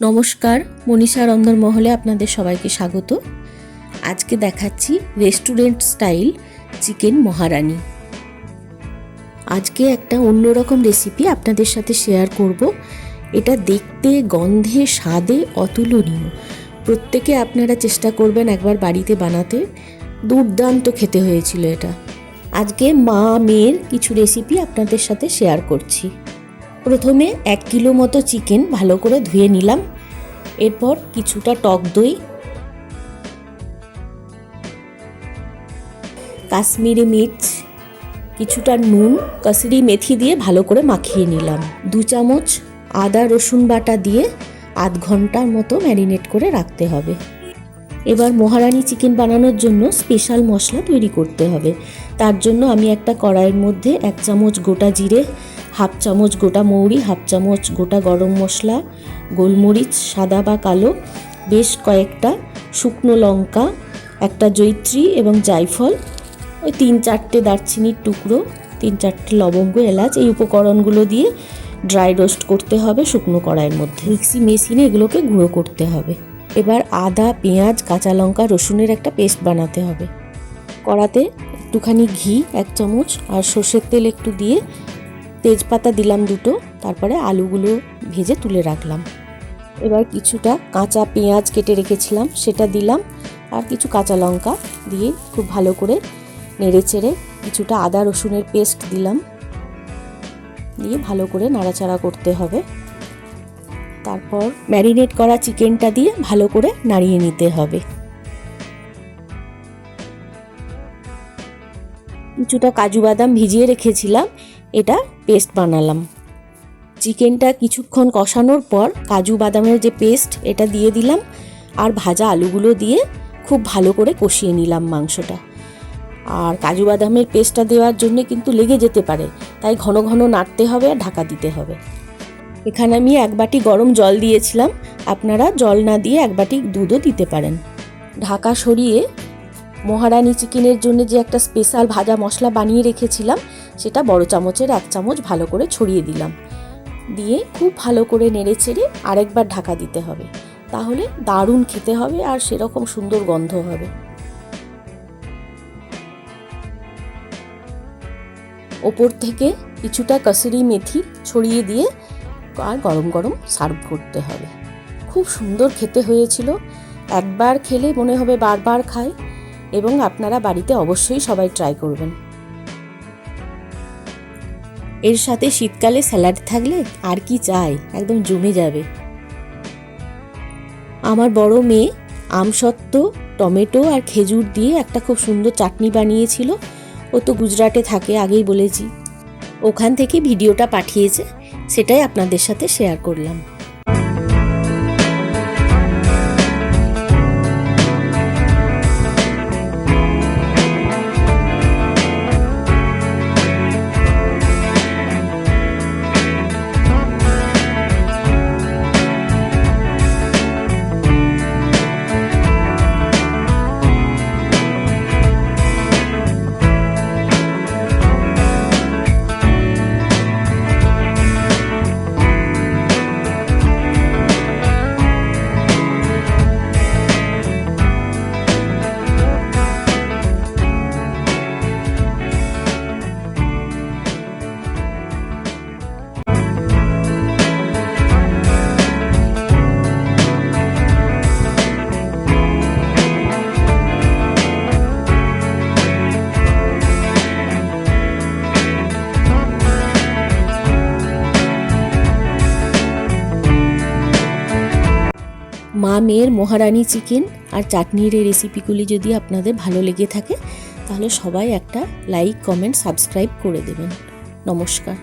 নমস্কার, মনীষা রন্ধন মহলে আপনাদের সবাইকে স্বাগত। আজকে দেখাচ্ছি রেস্টুরেন্ট স্টাইল চিকেন মহারানি। আজকে একটা অন্যরকম রেসিপি আপনাদের সাথে শেয়ার করব। এটা দেখতে, গন্ধে, স্বাদে অতুলনীয়। প্রত্যেকে আপনারা চেষ্টা করবেন একবার বাড়িতে বানাতে। দুর্দান্ত খেতে হয়েছিল এটা। আজকে মা মেয়ের কিছু রেসিপি আপনাদের সাথে শেয়ার করছি। প্রথমে এক কিলো মতো চিকেন ভালো করে ধুয়ে নিলাম। এরপর কিছুটা টক দই, কাশ্মীরি মির্চ, কিছুটা নুন কসুরি মেথি দিয়ে ভালো করে মাখিয়ে নিলাম। দু চামচ আদা রসুন বাটা দিয়ে আধ ঘণ্টার মতো ম্যারিনেট করে রাখতে হবে। এবার মহারানি চিকেন বানানোর জন্য স্পেশাল মশলা তৈরি করতে হবে। তার জন্য আমি একটা কড়াইয়ের মধ্যে এক চামচ গোটা জিরে হাফ চামচ গোটা মৌরি, হাফ চামচ গোটা গরম মশলা, গোলমরিচ, সাদা বা কালো, বেশ কয়েকটা শুকনো লঙ্কা, একটা জৈত্রী এবং জায়ফল, ওই তিন চারটে দারচিনির টুকরো, তিন চারটে লবঙ্গ, এলাচ, এই উপকরণগুলো দিয়ে ড্রাই রোস্ট করতে হবে শুকনো কড়াইয়ের মধ্যে। মিক্সি মেশিনে এগুলোকে গুঁড়ো করতে হবে। এবার আদা, পেঁয়াজ, কাঁচা লঙ্কা, রসুনের একটা পেস্ট বানাতে হবে। কড়াতে একটুখানি ঘি, এক চামচ, আর সর্ষের তেল একটু দিয়ে তেজপাতা দিলাম দুটো, তারপরে আলুগুলো ভেজে তুলে রাখলাম। এবার কিছুটা কাঁচা পেঁয়াজ কেটে রেখেছিলাম, সেটা দিলাম, আর কিছু কাঁচা লঙ্কা দিয়ে খুব ভালো করে নেড়ে চেড়ে কিছুটা আদা রসুনের পেস্ট দিলাম। দিয়ে ভালো করে নাড়াচাড়া করতে হবে। তারপর ম্যারিনেট করা চিকেনটা দিয়ে ভালো করে নাড়িয়ে নিতে হবে। কিছুটা কাজু বাদাম ভিজিয়ে রেখেছিলাম এটা পেস্ট বানালাম। চিকেনটা কিছুক্ষণ কষানোর পর কাজু বাদামের যে পেস্ট এটা দিয়ে দিলাম আর ভাজা আলুগুলো দিয়ে খুব ভালো করে কষিয়ে নিলাম মাংসটা। আর কাজু বাদামের পেস্টটা দেওয়ার জন্য কিন্তু লেগে যেতে পারে, তাই ঘন ঘন নাড়তে হবে আর ঢাকা দিতে হবে। এখানে আমি এক বাটি গরম জল দিয়েছিলাম, আপনারা জল না দিয়ে এক বাটি দুধও দিতে পারেন। ঢাকা সরিয়ে মহারানি চিকেনের জন্য যে একটা স্পেশাল ভাজা মশলা বানিয়ে রেখেছিলাম, সেটা বড় চামচের এক চামচ ভালো করে ছড়িয়ে দিলাম। দিয়ে খুব ভালো করে নেড়ে চেড়ে আরেকবার ঢাকা দিতে হবে। তাহলে দারুণ খেতে হবে আর সেরকম সুন্দর গন্ধ হবে। ওপর থেকে কিছুটা কসুরি মেথি ছড়িয়ে দিয়ে আর গরম গরম সার্ভ করতে হবে। খুব সুন্দর খেতে হয়েছিল। একবার খেলে মনে হবে বারবার খায় এবং আপনারা বাড়িতে অবশ্যই সবাই ট্রাই করবেন। এর সাথে শীতকালে স্যালাড থাকলে আর কি চাই? একদম জমে যাবে। আমার বড় মেয়ে আমসত্ত্ব টমেটো আর খেজুর দিয়ে একটা খুব সুন্দর চাটনি বানিয়েছিল। ও তো গুজরাটে থাকে, আগেই বলেছি। ওখান থেকে ভিডিওটা পাঠিয়েছে, সেটাই আপনাদের সাথে শেয়ার করলাম। মা মেয়ের মহারানি চিকেন আর চাটনির এই রেসিপিগুলি যদি আপনাদের ভালো লেগে থাকে, তাহলে সবাই একটা লাইক কমেন্ট সাবস্ক্রাইব করে দেবেন। নমস্কার।